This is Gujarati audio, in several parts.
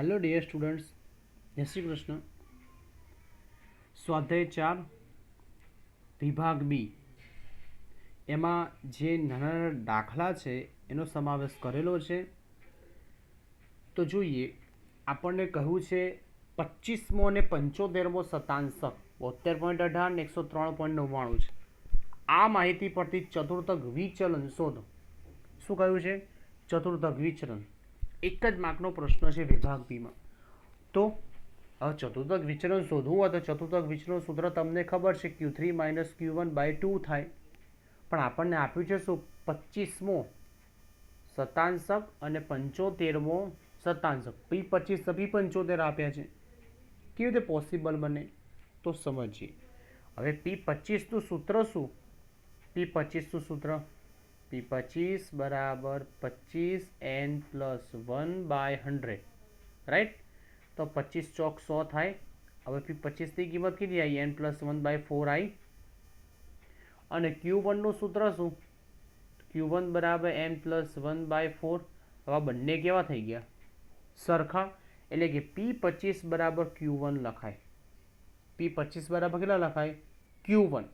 હેલો ડિયર સ્ટુડન્ટ્સ જય શ્રી કૃષ્ણ સ્વાધ્યાય ચાર વિભાગ બી એમાં જે નાના નાના દાખલા છે એનો સમાવેશ કરેલો છે તો જોઈએ આપણને કહ્યું છે પચીસમો અને પંચોતેરમો શતાંશક બોતેર પોઈન્ટ અઢાર ને એકસો ત્રણ પોઈન્ટ નવ્વાણું છે. આ માહિતી પરથી ચતુર્થક વિચલન શોધો. શું કહ્યું છે? ચતુર્થક વિચલન. એક જ માર્કનો પ્રશ્ન છે વિભાગ બીમાં તો હવે ચતુર્થક વિચરણ શોધવું હોય તો ચતુર્થક વિચરણ સૂત્ર તમને ખબર છે Q three minus Q one by two થાય. પણ આપણને આપ્યું છે શું? પચીસમો શતાંશક અને પંચોતેરમો શતાંશક. પી પચીસ, પી પંચોતેર આપ્યા છે. કેવી રીતે પોસિબલ બને? તો સમજીએ. હવે પી પચીસનું સૂત્ર શું? પી પચીસનું સૂત્ર પી પચીસ બરાબર પચીસ N plus one by hundred. Right તો પચીસ ચોક સો થાય. હવે પી પચીસની કિંમત કેટલી આવી? N plus one by four આવી અને ક્યુ વનનું સૂત્ર શું? ક્યુ વન બરાબર N plus one by four. હવે બંને કેવા થઈ ગયા? સરખા. એટલે કે પી પચીસ બરાબર ક્યુ વન લખાય. પી પચીસ બરાબર કેટલા લખાય? Q one.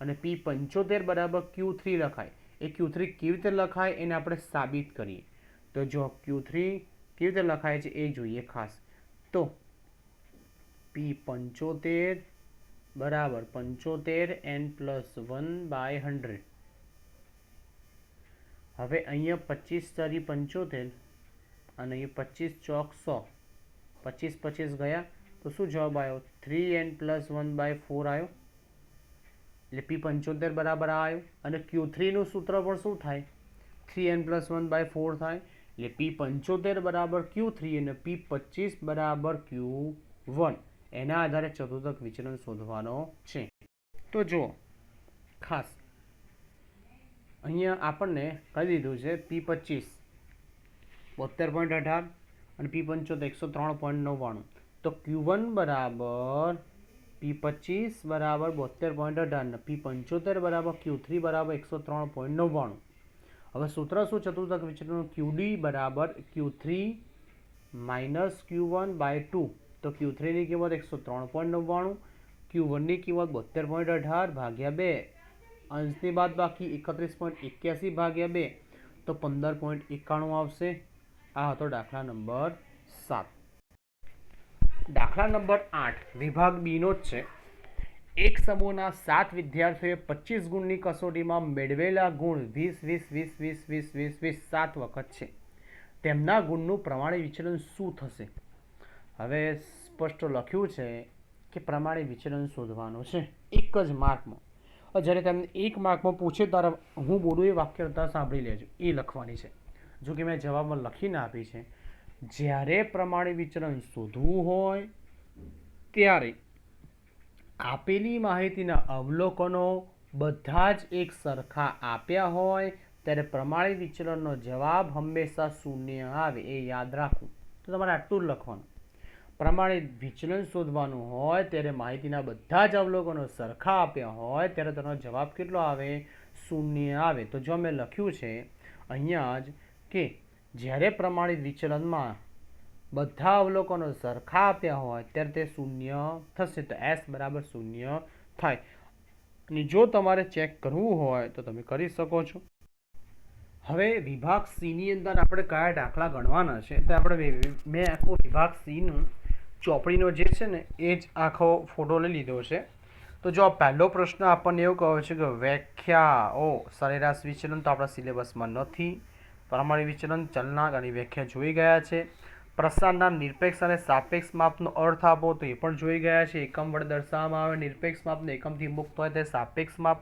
અને પી પંચોતેર બરાબર ક્યુ થ્રી લખાય. એ ક્યુ થ્રી કેવી રીતે લખાય એને આપણે સાબિત કરીએ. તો જો ક્યુ થ્રી કેવી રીતે લખાય છે એ જોઈએ ખાસ. તો પી પંચોતેર બરાબર પંચોતેર N plus one by hundred હવે અહીંયા પચીસ તરી પંચોતેર અને અહીંયા પચીસ ચોક સો. પચીસ પચીસ ગયા. તો શું જવાબ આવ્યો? Three N plus one by four આવ્યો. એટલે પી પંચોતેર બરાબર આ આવ્યું અને ક્યુ થ્રીનું સૂત્ર પણ શું થાય? Three N plus one by four થાય. એટલે પી પંચોતેર બરાબર ક્યુ થ્રી અને પી પચીસ બરાબર ક્યુ વન એના આધારે ચતુર્થક વિચલન શોધવાનો છે. તો જુઓ, ખાસ. અહીંયા આપણને કહી દીધું છે પી પચીસ બોતેર પોઈન્ટ અઢાર અને પી પંચોતેર એકસો ત્રણ પોઈન્ટ નવ્વાણું. તો ક્યુ વન બરાબર પી પચીસ બરાબર બોતેર પોઈન્ટ અઢાર પી પંચોતેર બરાબર ક્યુ થ્રી બરાબર એકસો ત્રણ પોઈન્ટ નવ્વાણું. હવે સૂત્ર શું ચતુર્થક વિચલનનું ક્યુ ડી બરાબર Q three minus Q one by two તો ક્યુ થ્રીની કિંમત એકસો ત્રણ પોઈન્ટ નવ્વાણું ક્યુ વનની કિંમત બોતેર પોઈન્ટ અઢાર ભાગ્યા બે. અંશની બાદ બાકી એકત્રીસ પોઈન્ટ એક્યાસી ભાગ્યા બે. તો પંદર પોઈન્ટ એકાણું આવશે. આ હતો દાખલા નંબર સાત. દાખલા નંબર આઠ, વિભાગ બીનો જ છે. એક સમૂહના સાત વિદ્યાર્થીઓએ પચીસ ગુણની કસોટીમાં મેળવેલા ગુણ વીસ વીસ વીસ વીસ વીસ વીસ વીસ, સાત વખત છે. તેમના ગુણનું પ્રમાણે વિચલન શું થશે? હવે સ્પષ્ટ લખ્યું છે કે પ્રમાણે વિચલન શોધવાનું છે. એક જ માર્કમાં. જ્યારે તમને એક માર્કમાં પૂછે ત્યારે હું બોલું એ વાક્યતા સાંભળી લેજો. એ લખવાની છે. જો કે મેં જવાબમાં લખીને આપી છે. જ્યારે પ્રમાણે વિચલન શોધવું હોય, ત્યારે આપેલી માહિતીના અવલોકનો બધા જ એક સરખા આપ્યા હોય, ત્યારે પ્રમાણિત વિચલનનો જવાબ હંમેશા શૂન્ય આવે એ યાદ રાખવું. તો તમારે આટલું લખવાનું. પ્રમાણિત વિચલન શોધવાનું હોય, ત્યારે માહિતીના બધા જ અવલોકનો સરખા આપ્યા હોય, ત્યારે તેનો જવાબ કેટલો આવે? શૂન્ય આવે. તો જો મેં લખ્યું છે, અહીંયા જ કે જ્યારે પ્રમાણિત વિચલનમાં બધા અવલોકનો સરખા આપ્યા હોય, ત્યારે તે શૂન્ય થશે. તો એસ બરાબર શૂન્ય થાય. અને જો તમારે ચેક કરવું હોય, તો તમે કરી શકો છો. હવે વિભાગ સીની અંદર આપણે કયા દાખલા ગણવાના છે? તો આપણે મેં આખો વિભાગ સીનું ચોપડીનો જે છે ને, એ જ આખો ફોટો લઈ લીધો છે. તો જો પહેલો પ્રશ્ન આપણને એવું કહ્યો છે કે વ્યાખ્યા, ઓ, સરેરાશ વિચલન તો આપણા સિલેબસમાં નથી. પ્રમાણિત વિચલન, ચલનાંક અને વ્યાખ્યા જોઈ ગયા છે. પ્રસારના નિરપેક્ષ અને સાપેક્ષ માપનો અર્થ આપો તો એ પણ જોઈ ગયા છે. એકમ વડે દર્શાવવામાં આવે નિરપેક્ષ માપને એકમથી મુક્ત હોય તે સાપેક્ષ માપ.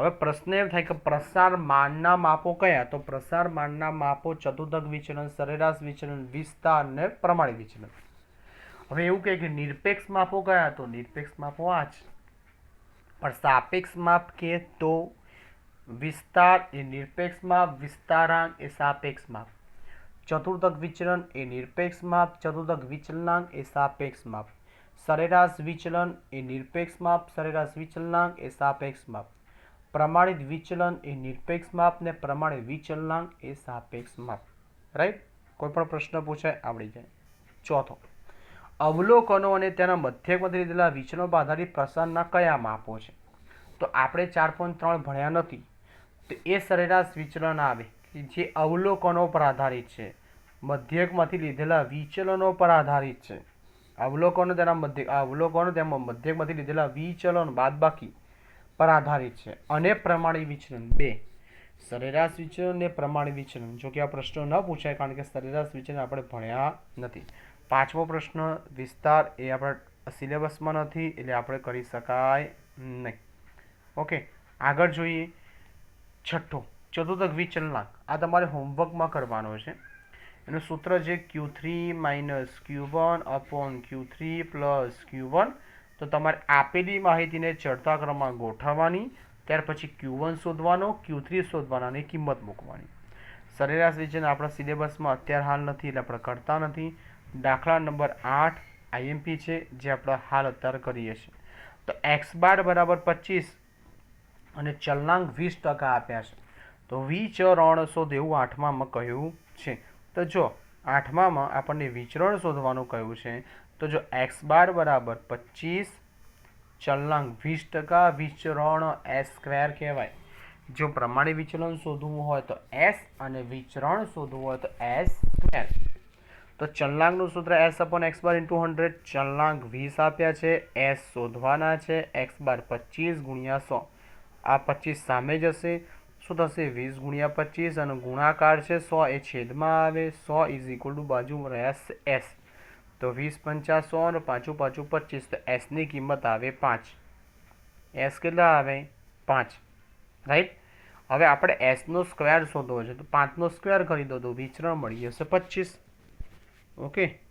હવે પ્રશ્ન એમ થાય કે પ્રસાર માનના માપો કયા? તો પ્રસાર માનના માપો ચતુર્થક વિચલન, સરેરાશ વિચલન, વિસ્તાર અને પ્રમાણિત વિચલન. હવે એવું કહે કે નિરપેક્ષ માપો કયા? તો નિરપેક્ષ માપો આ જ. પણ સાપેક્ષ માપ કે તો વિસ્તાર એ નિરપેક્ષ માપ વિસ્તારાંક એ સાપેક્ષ માપ ચતુર્થક વિચલન એ નિરપેક્ષ માપ ચતુર્થક વિચલનાંક એ સાપેક્ષ માપ સરેરાશ વિચલન એ નિરપેક્ષ માપ સરેરાશ વિચલનાંક એ સાપેક્ષ માપ પ્રમાણિત વિચલન એ નિરપેક્ષ માપ ને પ્રમાણિત વિચલનાંક એ સાપેક્ષ માપ રાઈટ કોઈ પણ પ્રશ્ન પૂછાય, આવડી જાય. ચોથો. અવલોકનો અને તેના મધ્યકમાંથી લીધેલા વિચલનો પર આધારિત પ્રસારના કયા માપો છે? તો આપણે ચાર પોઈન્ટ ત્રણ ભણ્યા નથી. તો એ સરેરાશ વિચલન આવે કે જે અવલોકનો પર આધારિત છે. મધ્યકમાંથી લીધેલા વિચલનો પર આધારિત છે. અવલોકનો તેના મધ્ય, અવલોકનો તેમાં મધ્યકમાંથી લીધેલા વિચલન બાદબાકી પર આધારિત છે. અને પ્રમાણિત વિચલન. બે, સરેરાશ વિચલન અને પ્રમાણિત વિચલન. જો કે આ પ્રશ્નો ન પૂછાય કારણ કે સરેરાશ વિચલન આપણે ભણ્યા નથી. પાંચમો પ્રશ્ન, વિસ્તાર એ આપણા સિલેબસમાં નથી એટલે આપણે કરી શકાય નહીં. ઓકે, આગળ જોઈએ. છઠ્ઠો, ચતુર્થક વિચલનાંક આ તમારે હોમવર્કમાં કરવાનો છે. એનું સૂત્ર છે Q three minus Q one upon Q three plus Q one તો તમારે આપેલી માહિતીને ચડતા ક્રમમાં ગોઠવવાની, ત્યાર પછી ક્યુ વન શોધવાનો ક્યુ થ્રી શોધવાનાની કિંમત મૂકવાની. સરેરાશ વિચલન આપણા સિલેબસમાં અત્યારે હાલ નથી, એટલે આપણે કરતા નથી. દાખલા નંબર આઠ આઈએમપી છે, જે આપણે હાલ અત્યારે કરીએ છીએ. તો એક્સ બાર બરાબર પચીસ અને ચલનાંક વીસ ટકા આપ્યા છે. તો વિચરણ શોધ એવું આઠમામાં કહ્યું છે. તો જો આઠમામાં આપણને વિચરણ શોધવાનું કહ્યું છે, તો જો એક્સ બાર બરાબર પચીસ, ચલનાંક વીસ ટકા, વિચરણ એસ સ્ક્વેર કહેવાય. જો પ્રમાણે વિચલન શોધવું હોય તો એસ અને વિચરણ શોધવું હોય તો એસ સ્ક્વેર. તો ચલનાંકનું સૂત્ર S upon X bar into hundred, ચલનાંક વીસ આપ્યા છે, એસ શોધવાના છે, એક્સ બાર પચીસ ગુણ્યા સો. આ પચીસ સામે જશે શું થશે? વીસ ગુણ્યા પચીસ અને ગુણાકાર છે સો. એ છેદમાં આવે. સો ઇઝ ઇક્વલ ટુ બાજુ રહેશે એસ તો વીસ પંચા સો અને પાછું પાછું પચીસ. તો એસની કિંમત આવે પાંચ. એસ કેટલા આવે? પાંચ. રાઈટ હવે આપણે એસનો સ્ક્વેર શોધવો છે. તો પાંચનો સ્ક્વેર કરી દો તો વિચરણ મળી જશે પચીસ. ઓકે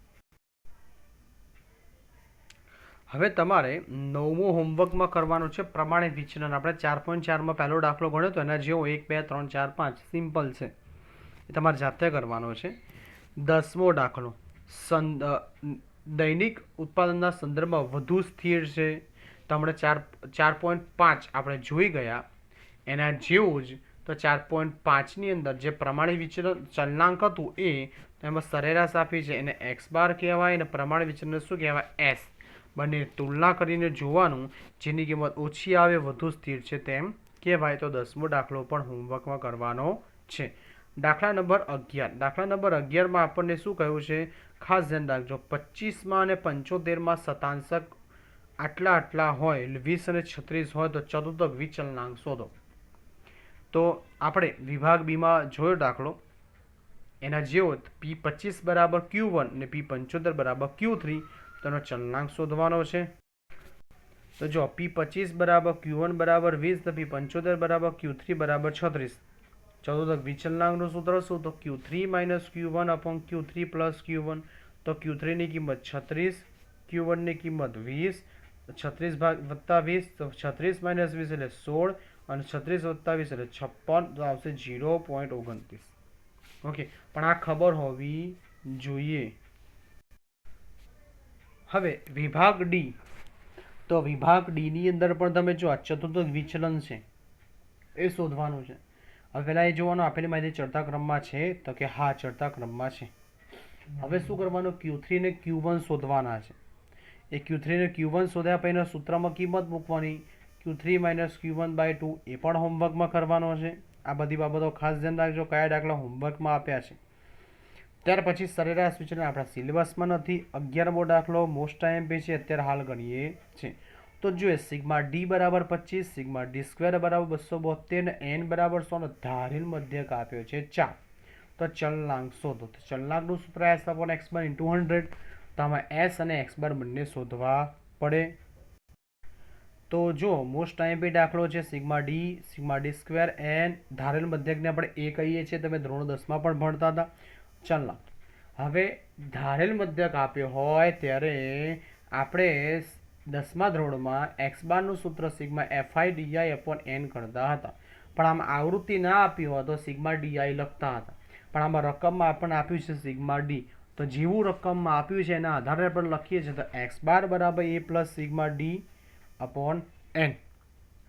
હવે તમારે નવમું હોમવર્કમાં કરવાનું છે. પ્રમાણિત વિચલન. આપણે ચાર પોઈન્ટ ચારમાં પહેલો દાખલો ગણ્યો તો એના જેવો એક, બે, ત્રણ, ચાર, પાંચ. સિમ્પલ છે. એ તમારે જાતે કરવાનો છે. દસમો દાખલો. સં દૈનિક ઉત્પાદનના સંદર્ભમાં વધુ સ્થિર છે. તો આપણે ચાર ચાર પોઈન્ટ પાંચ આપણે જોઈ ગયા. એના જેવું જ તો ચાર પોઈન્ટ પાંચની અંદર જે પ્રમાણિત વિચલન ચલનાંક હતું એ, એમાં સરેરાશ આપી છે. એને એક્સ બાર કહેવાય અને પ્રમાણિત વિચલનને શું કહેવાય? એસ બંને તુલના કરીને જોવાનું જેની કિંમત ઓછી આવે વધુ સ્થિર છે તેમ કહેવાય, તો દસમો દાખલો પણ હોમવર્કમાં કરવાનો છે. દાખલા નંબર અગિયાર. દાખલા નંબર અગિયારમાં આપણને શું કહ્યું છે? ખાસ ધ્યાન રાખજો, પચીસમાં અને પંચોતેરમાં શતાંશક આટલા આટલા હોય, વીસ અને છત્રીસ હોય, તો ચતુર્થક વિચલનાંક શોધો. તો આપણે વિભાગ બીમાં જોયો દાખલો. એના જેવો પી પચીસ બરાબર ક્યુ વન અને પી પંચોતેર બરાબર ક્યુ થ્રી તેનો ચલનાંક શોધવાનો છે. તો જો પી પચીસ બરાબર ક્યુ વન બરાબર વીસ, તો પી પંચોતેર બરાબર ક્યુ થ્રી બરાબર છત્રીસ. ચૌદક વિચલનાંકનું સૂત્ર શું? તો Q three minus Q one upon Q three plus Q one તો ક્યુ થ્રીની કિંમત છત્રીસ ક્યુ વનની કિંમત વીસ, છત્રીસ ભાગ વત્તા વીસ, તો છત્રીસ માઇનસ વીસ એટલે સોળ, અને છત્રીસ વત્તા વીસ એટલે છપ્પન, તો આવશે જીરો પોઈન્ટ ઓગણત્રીસ. ઓકે પણ આ ખબર હોવી જોઈએ. હવે વિભાગ ડી તો વિભાગ ડીની અંદર પણ તમે જો આ ચતુર્થ વિચલન છે, એ શોધવાનું છે. હવે પહેલાં એ જોવાનું આપેલી માહિતી ચડતા ક્રમમાં છે, તો કે હા ચડતા ક્રમમાં છે. હવે શું કરવાનું? ક્યુ થ્રી ને ક્યુ વન શોધવાના છે. એ ક્યુ થ્રી ને ક્યુ વન શોધ્યા પછી સૂત્રમાં કિંમત મૂકવાની. Q three minus Q one by two એ પણ હોમવર્કમાં કરવાનો છે. આ બધી બાબતો ખાસ ધ્યાન રાખજો, કયા દાખલા હોમવર્કમાં આપ્યા છે. ત્યાર પછી સરેરાશ વિચલન આપણા સિલેબસમાં નથી. અગિયારમો દાખલો મોસ્ટ આઈએમપી છે, અત્યારે હાલ ગણીએ છીએ. તો જોઈએ સિગ્મા ડી બરાબર પચીસ, સિગ્મા ડી સ્ક્વેર બરાબર બસો બોતેર ને એન બરાબર સોનો ધારેલ મધ્યક આપ્યો છે ચાર. તો ચલનાંક શોધો. તો ચલનાંકનું સૂત્ર S upon X bar into hundred તો આમાં એસ અને એક્સ બાર બંને શોધવા પડે. તો જો મોસ્ટ આઈએમપી દાખલો છે sigma D sigma D square N ધારેલ મધ્યકને આપણે એ કહીએ છીએ. તમે ધોરણ દસમાં પણ ભણતા હતા. ચલનાંક હવે ધારેલ મધ્યક આપ્યો હોય ત્યારે આપણે દસમા ધોરણમાં એક્સ બારનું સૂત્ર sigma FI DI upon N કરતા હતા. પણ આમ આવૃત્તિ ના આપી હોય તો સિગ્મા ડીઆઈ લખતા હતા. પણ આમાં રકમમાં આપણને આપ્યું છે સિગ્મા ડી. તો જેવું રકમમાં આપ્યું છે એના આધારે આપણે લખીએ છીએ તો એક્સ બાર બરાબર A plus sigma D upon N.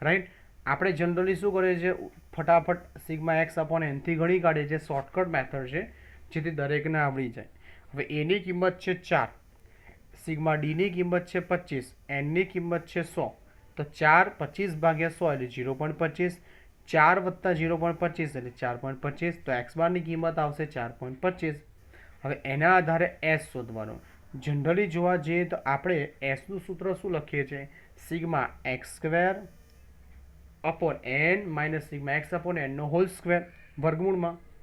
Right આપણે જનરલી શું કરીએ છીએ? ફટાફટ સિગ્મા એક્સ અપોન એનથી ઘણી કાઢીએ છીએ. શોર્ટકટ મેથડ છે. જેથી દરેકને આવડી જાય. હવે એની કિંમત છે ચાર. સિગ્મા ડીની કિંમત છે પચીસ. એનની કિંમત છે સો. તો ચાર પચીસ ભાગ્યા સો એટલે જીરો પોઈન્ટ પચીસ. ચાર વત્તા જીરો પોઈન્ટ પચીસ એટલે ચાર પોઈન્ટ પચીસ. તો એક્સ બારની કિંમત આવશે ચાર પોઈન્ટ પચીસ. હવે એના આધારે એસ શોધવાનું. જનરલી જોવા જઈએ તો આપણે એસનું સૂત્ર શું લખીએ છીએ? Sigma X square upon N minus sigma X upon એનનો whole square વર્ગમૂળમાં.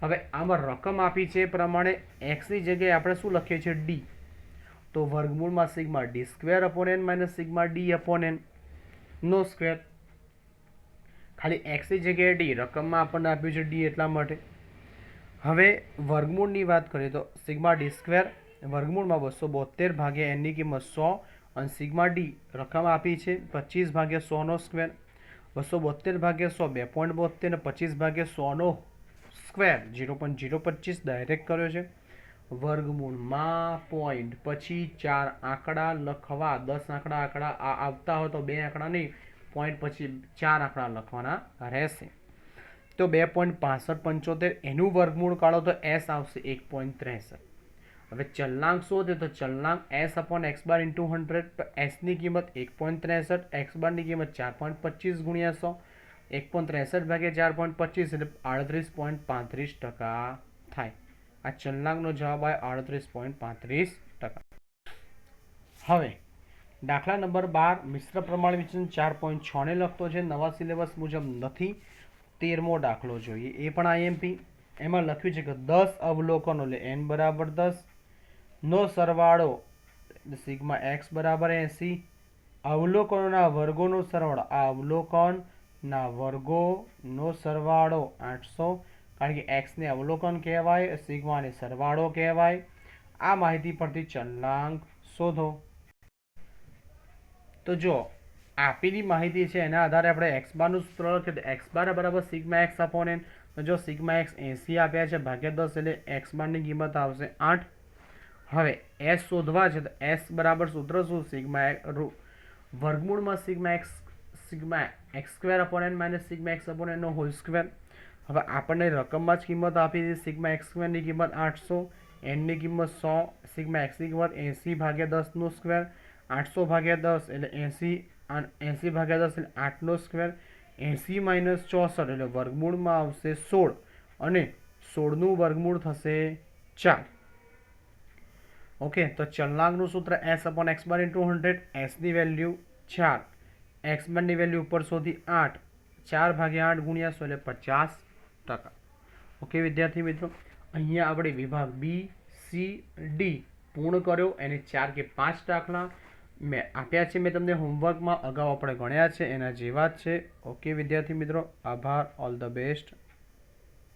હવે આમાં રકમ આપી છે એ પ્રમાણે એક્સની જગ્યાએ આપણે શું લખીએ છીએ? ડી તો વર્ગમૂળમાં sigma D square upon N minus sigma D upon નો સ્ક્વેર. ખાલી એક્સની જગ્યાએ ડી રકમમાં આપણને આપ્યું છે ડી એટલા માટે. હવે વર્ગમૂળની વાત કરીએ તો સિગ્મા ડી સ્ક્વેર વર્ગમૂળમાં બસો બોતેર ભાગ્યા એનની કિંમત સો અને સિગ્મા ડી રકમ આપી છે પચીસ ભાગ્યા સોનો સ્ક્વેર. બસો બોતેર ભાગ્યા સો, બે પોઈન્ટ બોતેર અને પચીસ ભાગ્યા સોનો સ્ક્વેર જીરો પોઈન્ટ ઝીરો પચીસ ડાયરેક્ટ કર્યો છે. વર્ગમૂળમાં પોઈન્ટ પછી ચાર આંકડા લખવા, દસ આંકડા આંકડા આ આવતા હોય તો બે આંકડા નહીં પોઈન્ટ પછી ચાર આંકડા લખવાના રહેશે. તો બે પોઈન્ટ પાસઠ પંચોતેર, એનું વર્ગમૂળ કાઢો તો એસ આવશે એક પોઈન્ટ ત્રેસઠ. હવે ચલનાંક શોધે તો ચલનાંક S upon X bar into hundred એસની કિંમત એક પોઈન્ટ ત્રેસઠ એક્સ બારની કિંમત ચાર પોઈન્ટ પચીસ ગુણ્યા સો એક પોઈન્ટ ત્રેસઠ ભાગ્યા ચાર પોઈન્ટ પચીસ એટલે આડત્રીસ પોઈન્ટ પાંત્રીસ ટકા થાય. આ ચલનાંકનો જવાબ આવે આડત્રીસ પોઈન્ટ પાંત્રીસ ટકા. હવે, દાખલા નંબર બાર મિશ્ર પ્રમાણ વિચન ચાર પોઈન્ટ છને લખતો છે. નવા સિલેબસ મુજબ નથી તેરમો દાખલો જોઈએ. એ પણ આઈએમપી એમાં લખ્યું છે કે દસ અવલોકનો એટલે એન બરાબર દસ. નો સરવાળો સિગ્મા એક્સ બરાબર એંસી. અવલોકનોના વર્ગોનો સરવાળો આ અવલોકનના વર્ગોનો સરવાળો આઠસો, કારણ કે એક્સને અવલોકન કહેવાય સિગ્માને સરવાળો કહેવાય. આ માહિતી પરથી ચલનાંક શોધો. તો જો, આપેલી માહિતી છે એના આધારે આપણે એક્સ બારનું સૂત્ર લખીએ તો એક્સ બાર બરાબર સિગ્મા એક્સ અપોનેન તો જો સિગ્મા એક્સ એંસી આપ્યા છે, ભાગ્યા દસ એટલે એક્સ બારની કિંમત આવશે આઠ. હવે એસ શોધવા છે તો એસ બરાબર સૂત્ર શું? સિગ્મા વર્ગમૂળમાં sigma X sigma X square upon N minus sigma X upon whole square. હવે આપણને રકમમાં જ કિંમત આપી દીધી સિગ્મા એક્સ સ્ક્વેરની કિંમત આઠસો, એનની કિંમત સો, સિગ્મા એક્સની કિંમત એંસી ભાગ્યા દસનો સ્ક્વેર. આઠસો ભાગ્યા દસ એટલે એંસી એંસી ભાગ્યા દસ એટલે આઠનો સ્ક્વેર. એંસી માઇનસ ચોસઠ એટલે વર્ગમૂળમાં આવશે સોળ, અને સોળનું વર્ગમૂળ થશે ચાર. ઓકે, તો ચલનાંકનું સૂત્ર S upon X bar into hundred, એસની value ચાર. એક્સ બારની વેલ્યુ ઉપર શોધી આઠ, ચાર ભાગ્યા આઠ ગુણ્યા સો એટલે પચાસ ટકા. ઓકે વિદ્યાર્થી મિત્રો, અહીંયા આપણે વિભાગ બી સી ડી પૂર્ણ કર્યો. એને ચાર કે પાંચ દાખલા મેં આપ્યા છે. મેં તમને હોમવર્કમાં અગાઉ આપણે ગણ્યા છે. એના જેવા જ છે. ઓકે વિદ્યાર્થી મિત્રો, આભાર. All the best